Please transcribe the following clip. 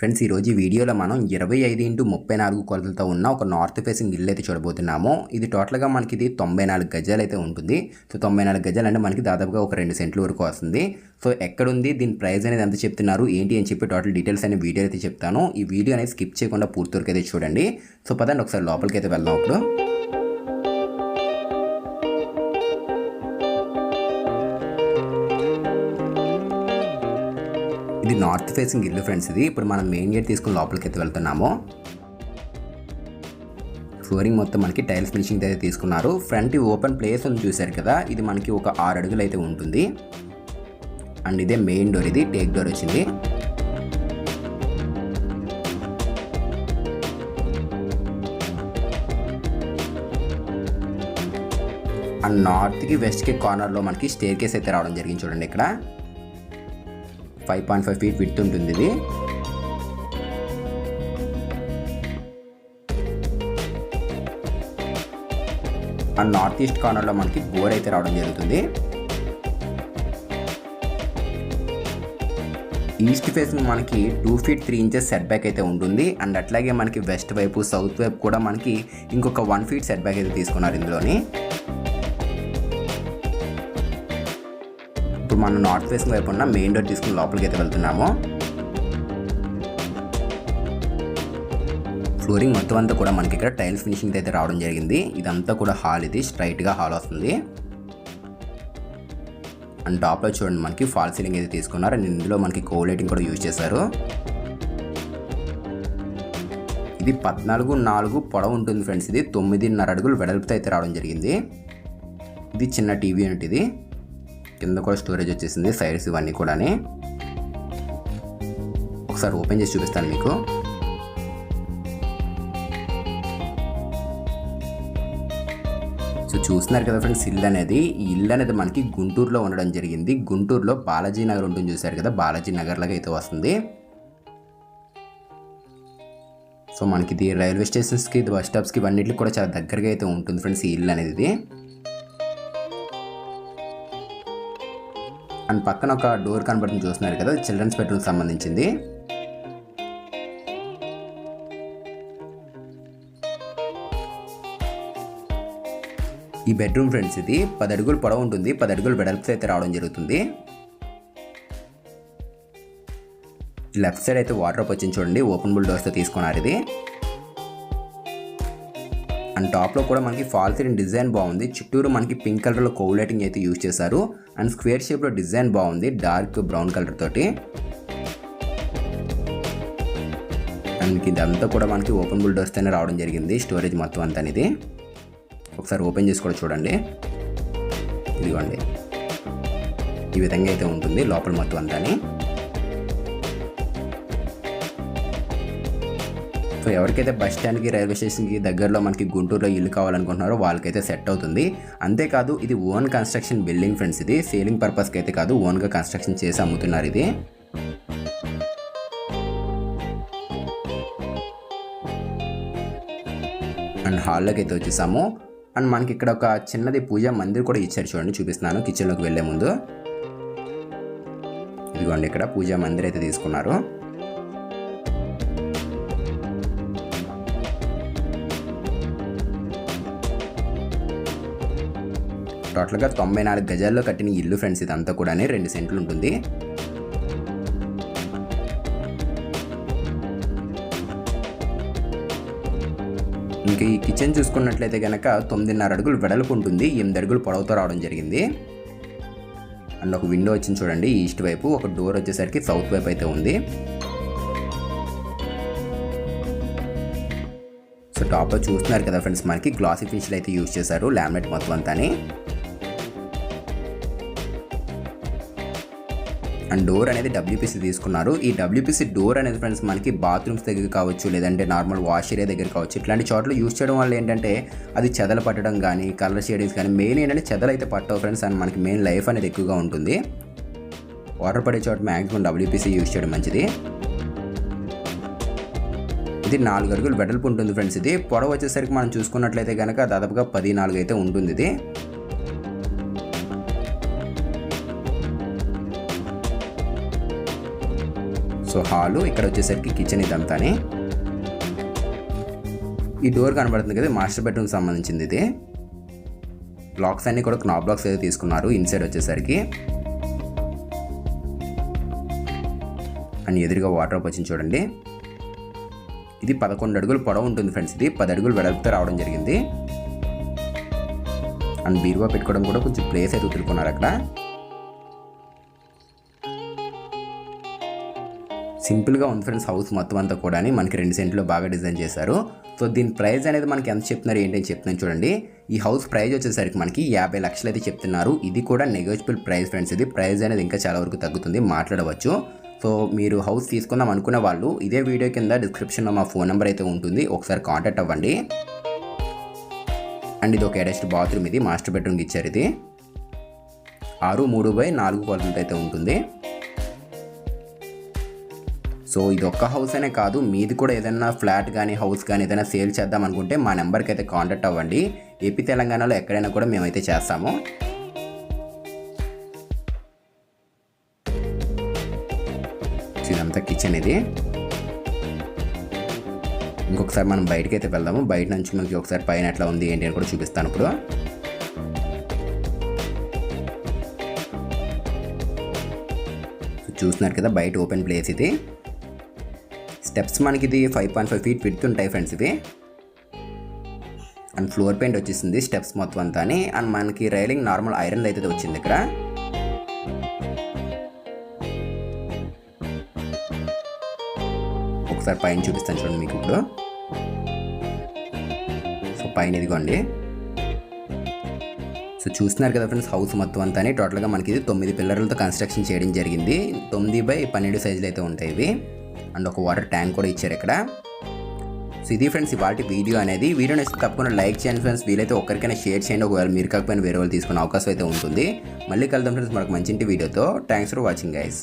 Friends ఈరోజు ఈ వీడియోలో మనం ఇరవై ఐదు ఇంటూ ముప్పై నాలుగు కొలతలతో ఉన్న ఒక నార్త్ ఫేసింగ్ ఇల్లు అయితే చూడబోతున్నాము. ఇది టోటల్గా మనకి ఇది తొంభై నాలుగు గజాలు అయితే ఉంటుంది. సో తొంభై నాలుగు గజాలు అంటే మనకి దాదాపుగా ఒక రెండు సెంట్ల వరకు వస్తుంది. సో ఎక్కడుంది దీని ప్రైస్ అనేది ఎంత చెప్తున్నారు ఏంటి అని చెప్పి టోటల్ డీటెయిల్స్ అనే వీడియో అయితే చెప్తాను. ఈ వీడియో అనేది స్కిప్ చేయకుండా పూర్తి వరకు అయితే చూడండి. సో పదండి ఒకసారి లోపలికి అయితే వెళ్దాం ఇప్పుడు. ఇది నార్త్ ఫేసింగ్ ఇల్లు ఫ్రెండ్స్ ఇది. ఇప్పుడు మనం మెయిన్ గేట్ తీసుకుని లోపలికి అయితే వెళ్తున్నాము. ఫ్లోరింగ్ మొత్తం మనకి టైల్స్ ఫినిషింగ్ అయితే తీసుకున్నారు. ఫ్రంట్ ఓపెన్ ప్లేస్ ఉంది చూశారు కదా. ఇది మనకి ఒక ఆరు అడుగులు అయితే ఉంటుంది. అండ్ ఇదే మెయిన్ డోర్ ఇది టేక్ డోర్ వచ్చింది. అండ్ నార్త్కి వెస్ట్కి కార్నర్లో మనకి స్టేర్ కేస్ అయితే రావడం జరిగింది చూడండి ఇక్కడ. Five point five feet width ఉంటుంది ఇది. అండ్ నార్త్ ఈస్ట్ కార్నర్లో మనకి బోర్ అయితే రావడం జరుగుతుంది. ఈస్ట్ ఫేసింగ్ మనకి two feet three inches set back అయితే ఉంటుంది. అండ్ అట్లాగే మనకి వెస్ట్ వైపు సౌత్ వైపు కూడా మనకి ఇంకొక వన్ ఫీట్ సెట్ బ్యాక్ అయితే తీసుకున్నారు ఇందులోని. ఇప్పుడు మనం నార్త్ ఫేసింగ్ వైపు ఉన్న మెయిన్ డోర్ తీసుకుని లోపలికి అయితే వెళ్తున్నాము. ఫ్లోరింగ్ మొత్తం అంతా కూడా మనకి ఇక్కడ టైల్స్ ఫినిషింగ్ అయితే రావడం జరిగింది. ఇదంతా కూడా హాల్ ఇది స్ట్రైట్గా హాల్ వస్తుంది. అండ్ టాప్లో చూడండి మనకి ఫాల్ సీలింగ్ అయితే తీసుకున్నారు. అండ్ ఇందులో మనకి కోలైటింగ్ కూడా యూజ్ చేశారు. ఇది పద్నాలుగు నాలుగు పొడవు ఉంటుంది ఫ్రెండ్స్. ఇది తొమ్మిదిన్నర అడుగులు వెడల్పుతో అయితే రావడం జరిగింది. ఇది చిన్న టీవీ యూనిట్ ఇది. కింద కూడా స్టోరేజ్ వచ్చేసింది సైడ్స్ ఇవన్నీ కూడా ఒకసారి ఓపెన్ చేసి చూపిస్తాను మీకు. సో చూస్తున్నారు కదా ఫ్రెండ్స్ ఇల్లు అనేది ఈ ఇల్లు అనేది మనకి గుంటూరులో ఉండడం జరిగింది. గుంటూరులో బాలాజీ నగర్ ఉంటుంది చూసారు కదా బాలాజీ నగర్ లాగా అయితే వస్తుంది. సో మనకి ఇది రైల్వే స్టేషన్స్కి ఇది బస్ స్టాప్స్కి ఇవన్నిటికి కూడా చాలా దగ్గరగా అయితే ఉంటుంది ఫ్రెండ్స్ ఈ ఇల్లు అనేది. అండ్ పక్కన ఒక డోర్ కనబడుతుంది చూస్తున్నారు కదా చిల్డ్రన్స్ బెడ్రూమ్ సంబంధించింది. ఈ బెడ్రూమ్ ఫ్రెండ్స్ ఇది పది అడుగులు పొడవు ఉంటుంది పది అడుగులు వెడల్పు అయితే రావడం జరుగుతుంది. లెఫ్ట్ సైడ్ అయితే వాటర్ వచ్చింది చూడండి ఓపెన్ బుల్ డోర్స్తో తీసుకున్నారు ఇది. అండ్ టాప్లో కూడా మనకి ఫాల్ సీలింగ్ డిజైన్ బాగుంది. చుట్టూరు మనకి పింక్ కలర్లో కోవులైటింగ్ అయితే యూజ్ చేశారు. అండ్ స్క్వేర్ షేప్లో డిజైన్ బాగుంది. డార్క్ బ్రౌన్ కలర్ తోటి. అండ్ ఇదంతా కూడా మనకి ఓపెన్ బుల్ డోర్స్తోనే రావడం జరిగింది. స్టోరేజ్ మొత్తం అంతా అనేది. ఒకసారి ఓపెన్ చేసి కూడా చూడండి. ఇదిగోండి. ఈ విధంగా అయితే ఉంటుంది లోపల మొత్తం అంతా సో ఎవరికైతే బస్ స్టాండ్కి రైల్వే స్టేషన్కి దగ్గరలో మనకి గుంటూరులో ఇల్లు కావాలనుకుంటున్నారో వాళ్ళకైతే సెట్ అవుతుంది. అంతేకాదు ఇది ఓన్ కన్స్ట్రక్షన్ బిల్డింగ్ ఫ్రెండ్స్ ఇది. సేలింగ్ పర్పస్కి అయితే కాదు ఓన్గా కన్స్ట్రక్షన్ చేసి అమ్ముతున్నారు ఇది. అండ్ హాల్లోకి అయితే వచ్చేసాము. అండ్ మనకి ఇక్కడ ఒక చిన్నది పూజా మందిర్ కూడా ఇచ్చారు చూడండి చూపిస్తున్నాను కిచెన్లోకి వెళ్ళే ముందు. ఇదిగోండి ఇక్కడ పూజా మందిర్ అయితే తీసుకున్నారు. టోటల్గా తొంభై నాలుగు గజాల్లో కట్టిన ఇల్లు ఫ్రెండ్స్ ఇదంతా కూడా రెండు సెంట్లు ఉంటుంది. ఇంకా ఈ కిచెన్ చూసుకున్నట్లయితే కనుక తొమ్మిదిన్నర అడుగులు వెడల్పు ఉంటుంది. ఎనిమిది అడుగులు పొడవుతో రావడం జరిగింది. అండ్ ఒక విండో వచ్చింది చూడండి ఈస్ట్ వైపు. ఒక డోర్ వచ్చేసరికి సౌత్ వైపు అయితే ఉంది. సో టాప్లో చూస్తున్నారు కదా ఫ్రెండ్స్ మనకి గ్లాసీ ఫినిష్లు అయితే యూజ్ చేశారు లామినేట్ మొత్తం అంతాని. అండ్ డోర్ అనేది డబ్ల్యూపీసీ తీసుకున్నారు. ఈ డబ్ల్యూపీసీ డోర్ అనేది ఫ్రెండ్స్ మనకి బాత్రూమ్స్ దగ్గర కావచ్చు లేదంటే నార్మల్ వాష్ ఏరియా దగ్గర కావచ్చు ఇట్లాంటి చోట్ల యూస్ చేయడం వల్ల ఏంటంటే అది చెదలు పట్టడం కానీ కలర్ షేడింగ్స్ కానీ మెయిన్ ఏంటంటే చెదలు అయితే పట్టవు ఫ్రెండ్స్ అండ్ మనకి మెయిన్ లైఫ్ అనేది ఎక్కువగా ఉంటుంది. వాటర్ పడే చోట మ్యాక్సిమం డబ్ల్యూపీసీ యూస్ చేయడం మంచిది. ఇది నాలుగు అడుగులు వెడల్పు ఉంటుంది ఫ్రెండ్స్ ఇది. పొడవు వచ్చేసరికి మనం చూసుకున్నట్లయితే కనుక దాదాపుగా పది నాలుగు అయితే ఉంటుంది ఇది. సో హాలు ఇక్కడ వచ్చేసరికి కిచెన్ ఇదంతాని. ఈ డోర్ కనబడుతుంది కదా మాస్టర్ బెడ్రూమ్కి సంబంధించింది ఇది. బ్లాక్స్ అన్నీ కూడా క్నాప్ బ్లాక్స్ అయితే తీసుకున్నారు ఇన్సైడ్ వచ్చేసరికి. అండ్ ఎదురుగా వాటర్ వచ్చింది చూడండి. ఇది పదకొండు అడుగులు పొడవు ఉంటుంది ఫ్రెండ్స్ ఇది పది అడుగులు వెడల్పుతో రావడం జరిగింది. అండ్ బీరువా పెట్టుకోవడం కూడా కొంచెం ప్లేస్ అయితే వదులుకున్నారు అక్కడ. సింపుల్గా ఉంది ఫ్రెండ్స్ హౌస్ మొత్తం అంతా కూడా మనకి రెండు సెంట్లో బాగా డిజైన్ చేశారు. సో దీని ప్రైస్ అనేది మనకి ఎంత చెప్తున్నారు ఏంటి అని చెప్తున్నాను చూడండి. ఈ హౌస్ ప్రైస్ వచ్చేసరికి మనకి యాభై లక్షలు అయితే చెప్తున్నారు. ఇది కూడా నెగోషియబుల్ ప్రైస్ ఫ్రెండ్స్ ఇది. ప్రైస్ అనేది ఇంకా చాలా వరకు తగ్గుతుంది. మాట్లాడవచ్చు. సో మీరు హౌస్ తీసుకుందాం అనుకునే వాళ్ళు ఇదే వీడియో కింద డిస్క్రిప్షన్లో మా ఫోన్ నెంబర్ అయితే ఉంటుంది. ఒకసారి కాంటాక్ట్ అవ్వండి. అండ్ ఇది ఒక అటాచ్డ్ బాత్రూమ్ ఇది. మాస్టర్ బెడ్రూమ్కి ఇచ్చారు ఇది. ఆరు మూడు బై నాలుగు కొలతలతో అయితే ఉంటుంది. సో ఇది ఒక్క హౌస్ అనే కాదు మీది కూడా ఏదైనా ఫ్లాట్ కానీ హౌస్ కానీ ఏదైనా సేల్ చేద్దాం అనుకుంటే మా నెంబర్కి అయితే కాంటాక్ట్ అవ్వండి. ఏపీ తెలంగాణలో ఎక్కడైనా కూడా మేమైతే చేస్తాము. ఇదంతా కిచెన్ ఇది. ఇంకొకసారి మనం బయటకి అయితే వెళ్దాము. బయట నుంచి మనకి ఒకసారి పైన ఎట్లా ఉంది ఏంటి అని కూడా చూపిస్తాను ఇప్పుడు. చూస్తున్నారు కదా బయట ఓపెన్ ప్లేస్ ఇది. స్టెప్స్ మనకి ఇది five point five feet width ఉంటాయి ఫ్రెండ్స్ ఇవి. అండ్ ఫ్లోర్ పెయింట్ వచ్చేసింది స్టెప్స్ మొత్తం అంతా అండ్ మనకి రైలింగ్ నార్మల్ ఐరన్ అయితే వచ్చింది ఇక్కడ. ఒకసారి పైన చూపిస్తాను చూడండి మీకు ఇప్పుడు. సో పైన ఇదిగోండి. సో చూస్తున్నారు కదా ఫ్రెండ్స్ హౌస్ మొత్తం అంతా టోటల్గా మనకి ఇది తొమ్మిది పిల్లర్లతో కన్స్ట్రక్షన్ చేయడం జరిగింది. తొమ్మిది బై పన్నెండు సైజులు అయితే ఉంటాయి ఇవి. అండ్ ఒక వాటర్ ట్యాంక్ కూడా ఇచ్చారు ఇక్కడ. సో ఇది ఫ్రెండ్స్ ఇవాటి వీడియో అనేది. వీడియో నచ్చితే తప్పకుండా లైక్ చేయండి ఫ్రెండ్స్ వీలైతే ఒక్కరికైనా షేర్ చేయండి. ఒకవేళ మీరు కాకపోయినా వేరే వాళ్ళు తీసుకునే అవకాశం అయితే ఉంటుంది. మళ్ళీ కలుద్దాం ఫ్రెండ్స్ మనకు మంచి వీడియోతో థ్యాంక్స్ ఫర్ వాచింగ్ గైస్